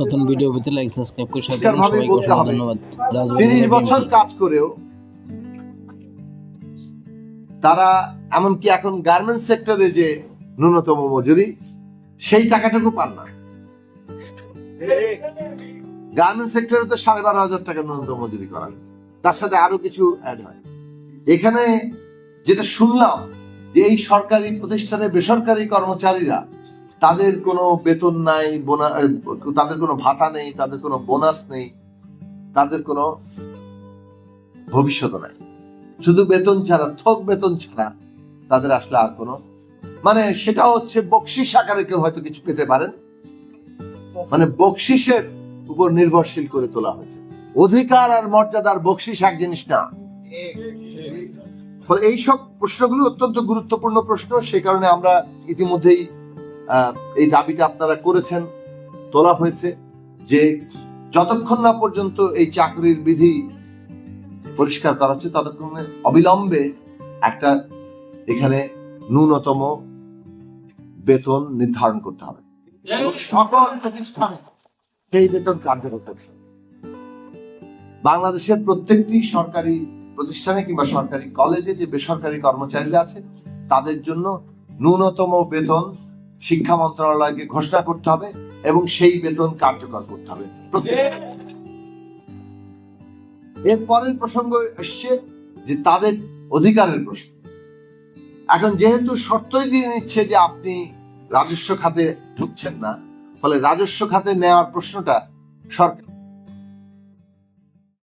নতুন ভিডিও পেতে like subscribe করে সাথে সবাইকে অসংখ্য ধন্যবাদ। তিরিশ বছর কাজ করেও তারা এমনকি এখন গার্মেন্টস সেক্টরে যে ন্যূনতম মজুরি সেই টাকাটুকু পান না। গার্মেন্টস সেক্টরে তো সাড়ে বারো হাজার টাকা ন্যূনতম মজুরি করা হয়েছে। তার সাথে আরও কিছু অ্যাড হয়। এখানে যেটা শুনলাম যে এই সরকারি প্রতিষ্ঠানে বেসরকারি কর্মচারীরা তাদের কোনো বেতন নাই, বোনা তাদের কোনো ভাতা নেই, তাদের কোনো বোনাস নেই, তাদের কোনো ভবিষ্যৎ নাই। শুধু বেতন ছাড়া, থোক বেতন ছাড়া তাদের আসলে আর কোনো মানে সেটা হচ্ছে বকশিস আকারে কেউ হয়তো কিছু পেতে পারেন। মানে বকশিসের উপর নির্ভরশীল করে তোলা হয়েছে। অধিকার আর মর্যাদার বকশিস এক জিনিস না। এইসব প্রশ্নগুলো অত্যন্ত গুরুত্বপূর্ণ প্রশ্ন সেই কারণে আমরা ইতিমধ্যেই এই দাবিটা আপনারা করেছেন, তোলা হয়েছে যে যতক্ষণ না পর্যন্ত এই চাকরির বিধি পরিষ্কার করা হচ্ছে, ততক্ষণে অবিলম্বে একটা এখানে ন্যূনতম বেতন নির্ধারণ করতে হবে। সকল বেতন করতে হবে। বাংলাদেশের প্রত্যেকটি সরকারি প্রতিষ্ঠানে কিংবা সরকারি কলেজে যে বেসরকারি কর্মচারীরা আছে, তাদের জন্য ন্যূনতম বেতন শিক্ষা মন্ত্রণালয়কে ঘোষণা করতে হবে এবং সেই বেতন কার্যকর করতে হবে। এর পরের প্রসঙ্গ এসছে যে তাদের অধিকারের প্রশ্ন। এখন যেহেতু শর্তই দিয়ে নিচ্ছে যে আপনি রাজস্ব খাতে ঢুকছেন না, ফলে রাজস্ব খাতে নেওয়ার প্রশ্নটা সরকার